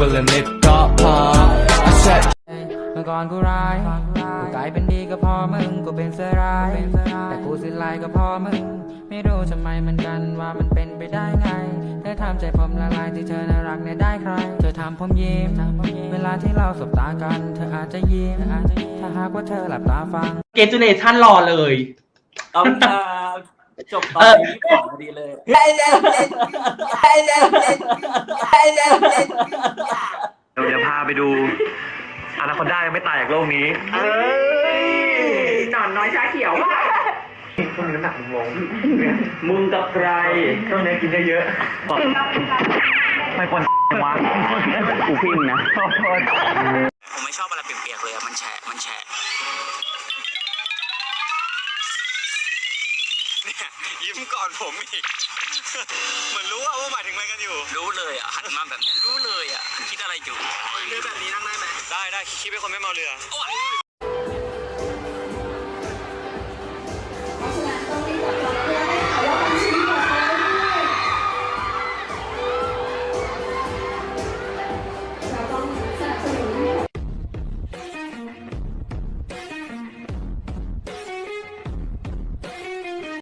วันละนิดก็พอ I said เมื่อก่อนกูร้ายกูกลายเป็นดีก็พอมึงกูเป็นเสร้าย แต่กูสิลายก็พอมึง ไม่รู้ทำไมมือนกันว่ามันเป็นไปได้ไง เธอทำใจผมละลายที่เธอน่ารักเนี่ยได้ใคร เธอทำผมยิ้ม เวลาที่เราสบตากัน เธออาจจะยิ้ม ถ้าหากว่าเธอหลับตาฟัง เกจูเนชั่นรอเลยเอาจบตอนนี้ของพอดีเลยเดี๋ยวจะพา ไปดูอนาคอนด้ายังไม่ตายจากโลกนี้ เอ้ยหนอนน้อยชาเขียวช่วงนี้น้ำหนักมึงลงมึงกับใครช่วงนี้กินเยอะๆบอกไม่ปนวะกูพิมนะขอโทษผมไม่ชอบอะไรเปียกๆเลยอะมันแฉะมันแฉะเนี่ยยิ้มก่อนผมอีก เหมือนรู้ว่าหมายถึงอะไรกันอยู่ รู้เลยอะหันมาแบบนี้รู้เลยอะ คิดอะไรอยู่เรือแบบนี้นั่งได้ไหมได้ได้คิดเป็นคนไม่เมาเรือ